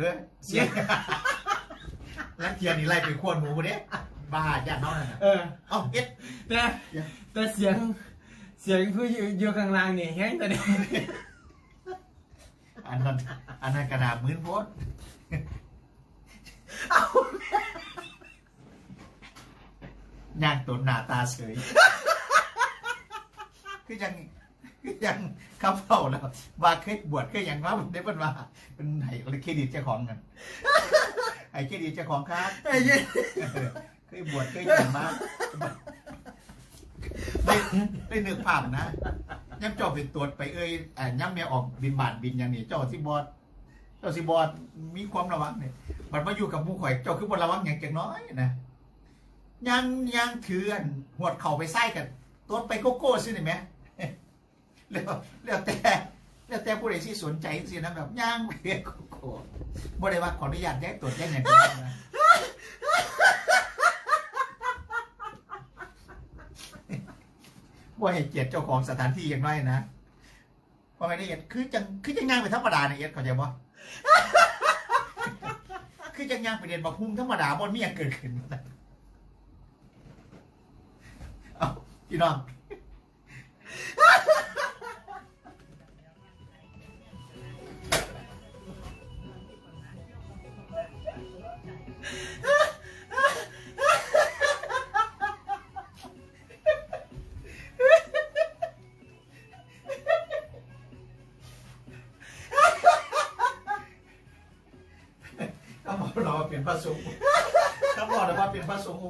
ออเสียงแล้วเทียนนี่ไล่ไปขวนหมูคนนี้บ้าญาติน้องนั่นน่ะเออ เอ้าเอ็ดแต่แต่เสียงเสียงผู้อยู่อยู่ข้างล่างนี่แห้งแต่เดียวอันนั้นอันนั้นกระดาษมือนโพดย่างตนหน้าตาเฉยคือยังคือ ยังคำเฝ้าแล้วว่าเคยบวชเคยยังว่าได้เป็นว่าเป็นไห้เครดิตเจ้าของกันไอ้เครดิตเจ้าของครับไอ้เหี้ยเคยบวชเคยอย่างมากได้ได้นึกภาพนะย่ำเจ้าเป็นตรวจไปเอ้ยอ่าย่ำแม่ออกบินบาทบินอย่างนี้เจ้าสิบอดเจ้าสิบอดมีความระวังเนี่ยมันมาอยู่กับหมู่ข่อยเจ้าคือบนระวังอย่างจังน้อยนะยังยังถืออันหวดเข่าไปไส้กันตรวจไปโกโก้สิเนี่ยไหม แล้วแล้วแต่แล้วแต่ผู้ใดที่สนใจสินะแบบย่างไปเรียกโกโก้บ่ได้ว่าขออนุญาตแยกตรวจแยกอย่างนี้นะว่าให้เกียรติเจ้าของสถานที่อย่างไรนะว่าไม่ได้เกียรติคือจังคือจังย่างไปธรรมดาเนี่ยเอ็ดเข้าใจบ่คือจังย่างไปเรียนบักฮุ่งธรรมดาบ่มีอย่างเกิดขึ้นเอาพี่น้อง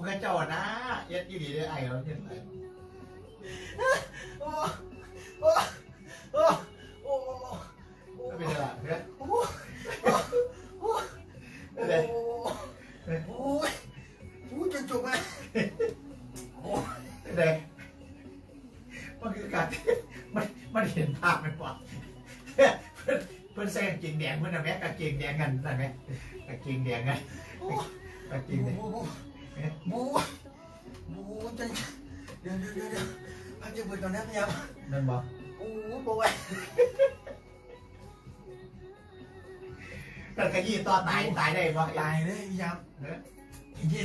เป็นพระสงฆ์องค์ข้าเจ้าอะนะเอ็ดอีหลีได้ไอ้เราเห็นไหมโอ้โอ้โอ้โอ้โอ้เป็นไรเนี่ยโอ้โอ้ไม่เป็นไรโอ้ยโอ้ยจะจบไหมโอ้ไม่เป็นไรมันคือการมันมันเห็นภาพไหมวะเพื่อนเพื่อนใส่กางเกงแดงเพื่อนนะแม่กางเกงแดงกันนั่นไหมกางเกงแดงกันกางเกงแดง บูบูจะเดี๋ยวเดี๋ยวเดี๋ยวเดี๋ยวพักจะเปิดก่อนนะพยายามนั่นบอกโอ้โหไปแต่ขยี้ตอนตายตายได้บ่ตายเลยพยายามเออยี่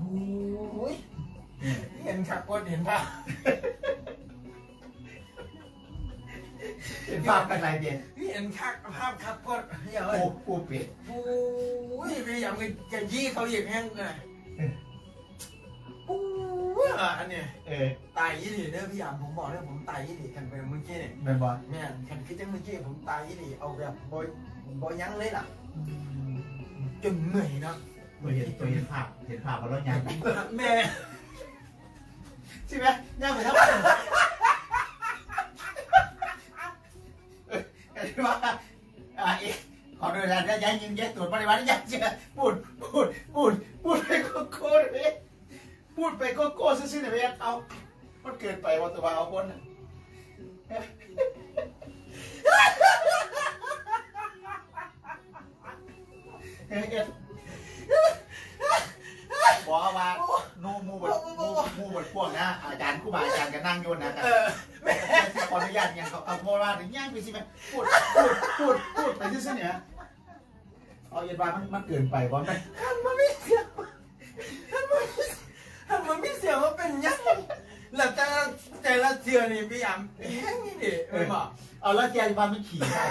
บูเห็นขับก้นเห็นป่ะเป็นภาพกันไรเดียน เห็นขับภาพขับก้นเฮ้ยเอ้ยปูปูเป็ดบูยพยายามจะยี่เขาเหยียบแห้งเลยบูยอันเนี้ยเออตายยี่ดีเด้อพี่ยามผมบอกเลยผมตายยี่ดีกันไปเมื่อกี้เนี่ยแม่นบ่แม่นคันคิดจังเมื่อกี้ผมตายยี่ดีเอาแบบบอยบอยยั้งเลยล่ะจนเหนื่อยเนาะตัวเห็นตัวเห็นภาพเห็นภาพว่าเราย่างแม่ใช่ไหมย่างไปทั้ง วันเห็นว่าอ่าเอ๊ะขอโดยการย้ายยิงแยกตรวจปริมาณย้ายเชื่อพูดพูดพูดพูดไปโกโก้เลยพูดไปโกโก้ซื่อๆเลยเอามันเกินไปว่าตัวเอาคนน่ะเอ๊ะเอ๊ะบอกว่า มูบดมูมูบดพวกนะอาจารย์ครูบาอาจารย์ก็นั่งโยนนะเออขออนุญาตยังเขาเอาโทราถึงย่างไปสิแม่พูดพูดพูดพูดไปที่เสนอเอาเย็นบามันมันเกินไปบอลไปท่านมันไม่เสียงท่านมันท่านมันไม่เสียงว่าเป็นยังแล้วแต่แต่ละเทือนี่พี่ยามแห้งนี่เดิเออบอกเอาแล้วเจียบามันขี่ได้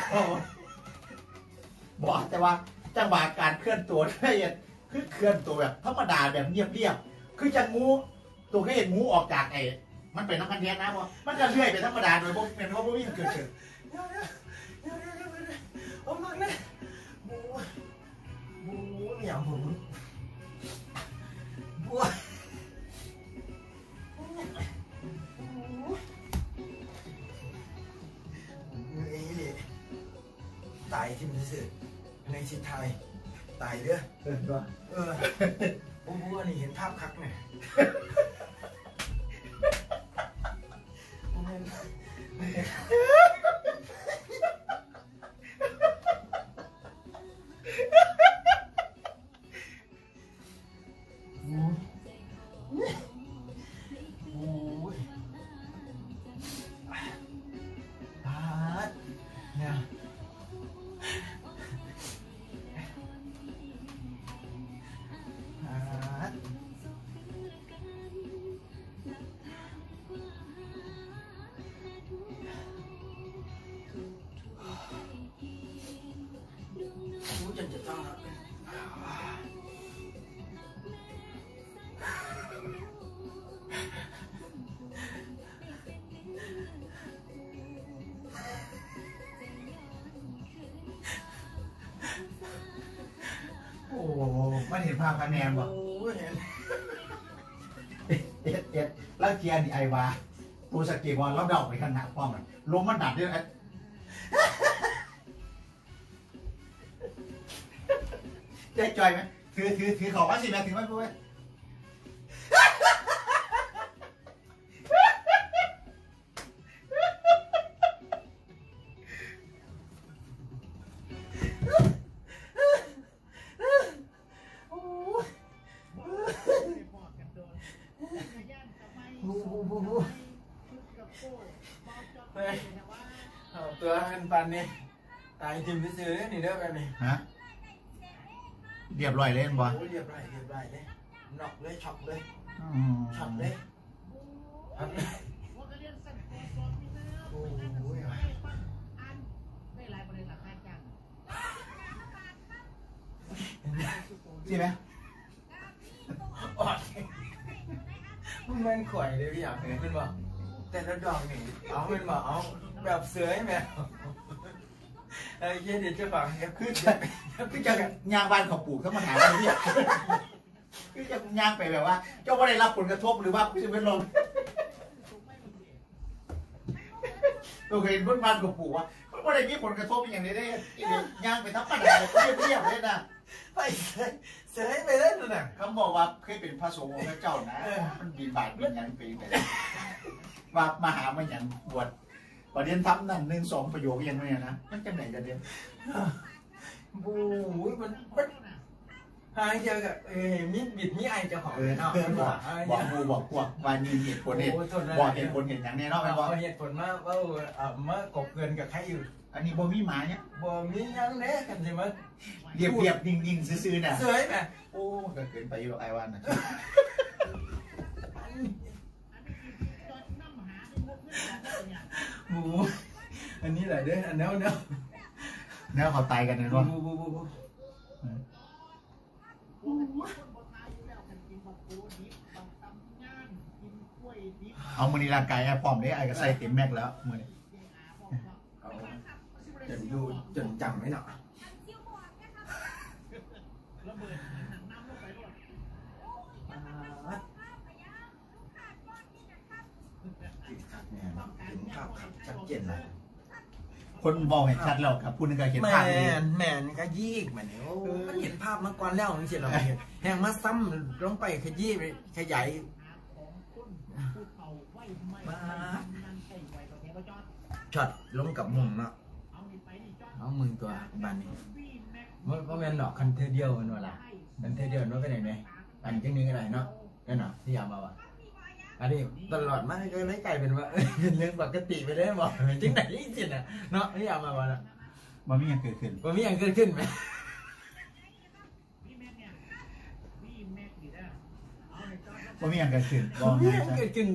บอกแต่ว่าจังหวะการเคลื่อนตัวได้ยังคือเคลื่อนตัวแบบธรรมดาแบบเงียบๆ คือจะงูตัวแค่เห็นงูออกจากไอ้มันเป็นน้ำมันแท้นะพราะมันก็เลื่อยไปธรรมดาโดยพวกเป็นเพราพวกนี้มันเกิดขึ้นเดี๋ยวเดี๋ยวเดี๋ยวเดี๋ยวเดี๋ยวเดี๋ยวเอามากเลยบูบูไม่อยากผมบูเอ้ยตายที่มันสื่อในชิดไทย ตายเด้อเออเออผมพูดว่านี่เห็นภาพคักไงผมเห็น ภาพคะแนนบ่โอ้ยเห็นเอ็ดเอ็ดแล้วเทียนไอวาตัวสกีบอลแล้วเดาไปขนาดป้อมมันลมมันดัดด้วยไอ้ใจจอยไหมถือถือถือของมาสิแม่ถือมาด้วย ตัวเป็นปันนี่ตายจิ้มซื้อๆนี่เด้อแบบนี้ฮะเรียบร้อยเล่นบ่โอ้ยเรียบร้อยเรียบร้อยเลยนอกเลยช็อปเลยอืมช็อปเลยช็อปเลยโอ้ยใช่ไหมออกมันแม่นข่อยเลยพี่อยากเห็นมันบอกแต่ละดอกนี่เอามันบอกเอาแบบเสือให้แมว ไอ้เหี้ยเดี๋ยวจะฟังเดี๋ยวคืคืออจะจะคือจะย่างบ้านเขาปลูกเขามาถามอะไรเนี่ยคือจะย่างไปแบบว่า เจ้าว่าได้รับผลกระทบหรือว่าคือเป็นลมตัวเคยเห็นบ้านบ้านเขาปลูกว่าเขาไม่ได้มีผลกระทบอย่างนี้ได้ย่างไปทับปัญหาเลยเรียบๆเลยนะไปเสือเสือให้ไปเล่นน่ะเขาบอกว่าเคยเป็นพระสงฆ์องค์พระเจ้านะมันบินบาทบินหยังไปไปว่ามาหามาอย่างบวช ประเด็นทำนั่นหนึ่งสองประโยคยังไงนะมันจะไหนจะเดียวบู๊ยมันมันหายเจอกับเอ้ยมีบิดมีไอเจ้าของเออเนาะเพื่อนมันบบออกกบอกมูบอกพวกว่านี่เหตุผลเหตุโอ้โทษนะบอกเหตุผลเหตุอย่างแน่นอนไหมเอาบอกเหตุผลมาว่าเอ่อมากบเกินกับใครอยู่ อันนี้บ่มีหมาเนี่ยบ่มีหยังเด้กันสิมาเรียบเรียบยิงยิงซื่อๆน่ะเสือให้แม่โอ้ก็เกินไปอยู่หรอกไอ้วันน่ะ บูอันนี้แหละเด้ออันเนี้ยเนี้ยแล้วเขาตายกันนะบูเนาะบูบูบูบูเอามือนีร่างกายแอร์พร้อมได้ไอ้ก็ใส่เต็มแม็กแล้วมือนี้เอาจนอยู่จนจำไม่หนอกินคักแน่กินข้าวครับ ชัดเจนเลยคนบอกให้ชัดแล้วครับพูดนึงก็เห็นแมภาพเลยนแมนก็ยีกมันเนี่ยโอ้มันเห็นภาพมาก่อนแล้วจริงๆเราเห็นแหงมาซ้ำลงไปขยี้ไปขยายมาช็อตลงกับมุมเนาะเอามึงตัวบ้านนี้มันก็แมนดอกคันเทอเดียวมันว่าล่ะคันเทอเดียวมันเป็นยังไงอันจังนึงอะไรเนาะนั่นเนาะที่ยามมาว่ะ อันนี้ตลอดมาก็เลยกลายเป็นว่า เป็นเรื่องปกติไปได้บอกจริงไหนจริงๆนะเนาะที่ยามมาว่าล่ะมันไม่ยังเกิดขึ้นว่ามีอย่างเกิดขึ้นไหมมันไม่ยังเกิดขึ้นบอว่ากมีไงอย่างซะเกิดขึ้น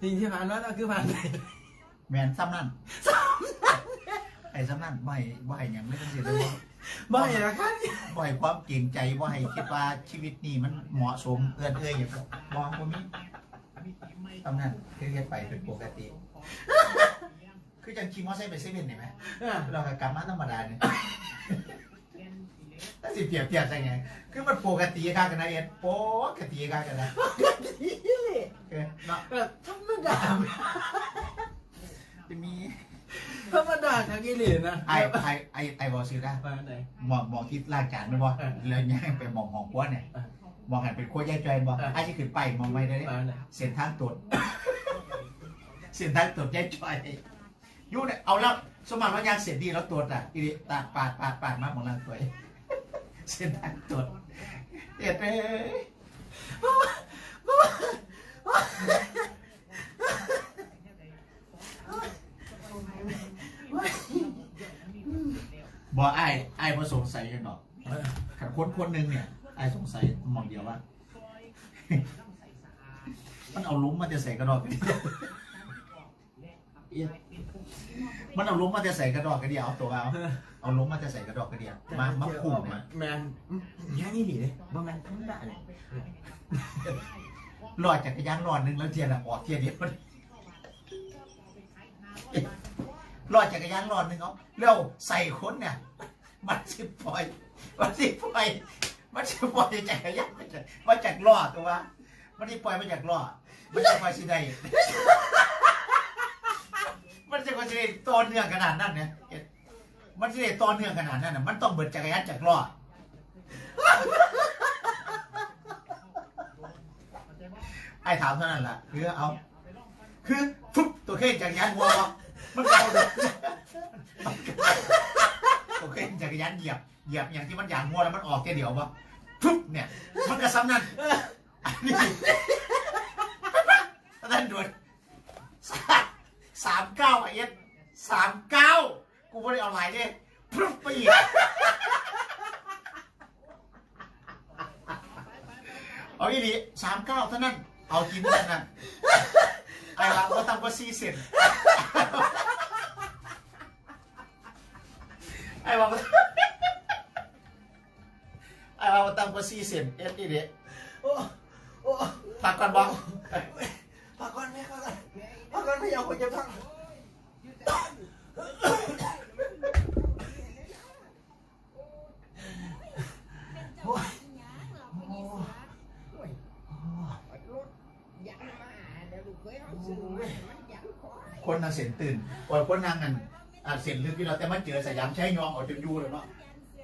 สิ่งที่ผ่านมาก็คือผ่านไปแมนซ้ำนั่นไอ้ซ้ำนั่นบ่ให้บ่ให้หยังไม่ต้องเสียเลยบ่อยละครับบ่ให้ความเกรงใจบ่ให้คิดว่าชีวิตนี้มันเหมาะสมเอื้อนเอื้อยอย่างบ่บ่มี ซ้ำนั่นคือเฮ็ดไปเป็นปกติ คือจังขี่มอไซค์ไปเซเว่นเห็นไหมอะเราก็กลับมาธรรมดาเนี่ยถ้าสิเปรียบเทียบใช่ไง คือมันปกติกันกันนะเอ็ดปกติกันกันนะเออเนาะแบบธรรมดาจะมีธรรมดาครับกิเลสนะไอ้ไอ้ไอ้ไอ้บอซื้อได้มาไหนมองมองที่ล้างจานไม่บอเออแล้วย่างไปมองของครัวเนี่ยเออ มองหันเป็นครัวย่ายจอยบอเออไอ้ที่ขึ้นไปมองไม่ได้เลยมาไหนเส้นทางตรวจ เส้นทางตรวจย่ายจอยอยุ่เนี่ยเอาแล้วสมมติว่ายางเสร็จดีแล้วตรวจอะอีนี่ตาดปาดปาดปาดมากของล่างตัวเองเส้นทางตรวจเอ็ดเอ้ยบอไอ้ไอ้พอสงสัยยังดอก เออ ขันคนคนหนึ่งเนี่ย ไอ้สงสัยมองเดียวว่า มันเอาลุ้มมาจะใส่กระดอกกันเดียวเอี๊ยดมันเอาลุ้มมาจะใส่กระดอกกันเดียวเอาตัวเอาเอาลุ้มมาจะใส่กระดอกกันเดียวมามาขู่มาแมนยังนี่ดีเลยบ่แมนธรรมดาเลยรอดจักรยานรอดหนึ่งแล้วเทียนอะออกเทียนเดียวรอดจักรยานรอดหนึ่งเอาแล้วใส่คนเนี่ยมันสิปล่อยมันสิปล่อย มันจะปล่อยจักรยามาจากมาจากล้อตัววะมันที่ปล่อยมาจากล้อมันจะปล่อยสิได้มันจะปล่อยสิได้ตอนเนื่องขนาดนั้นเนี่ยมันสิได้ตอนเนื่องขนาดนั้นน่ะมันต้องเบิดจักรยานจากล้อไอ้ถามเท่านั้นแหละคือเอา คือทุบตัวเครื่จักรยานหัวมันเอา เลยตัวเครื่องจักรยานเหยียบเหยียบอย่างที่มันอย่างหัวแล้วมันออกแค่เดียวบ่ทุบเนี่ย มันกระซ้ำนั่นอันนี้นั่นด่วนสามเก้าไอ้เอ็ดสามเก้ากูไม่ได้เอาหลายเนี่ยพุบไปอีกเอาอีนีสามเก้าเท่านั้น เอากินเท่านั้นไอ้เราก็ทำก็ซีเซน ไอ้เราก็ไอ้เราก็ทำก็ซีเซนเอ็ดนี่เด็โอ้โอ้พักก่อนบ้างพักก่อนแม่พักก่อนพักก่อนไม่อยากคุยจะพักโอ้ยโอ้ยคนน่ะเสียนตื่นก่อนคนนางกัน อะเสียนลึกที่เราแต่มันเจอสยามใช้ยองออกจนยูเลยเนาะ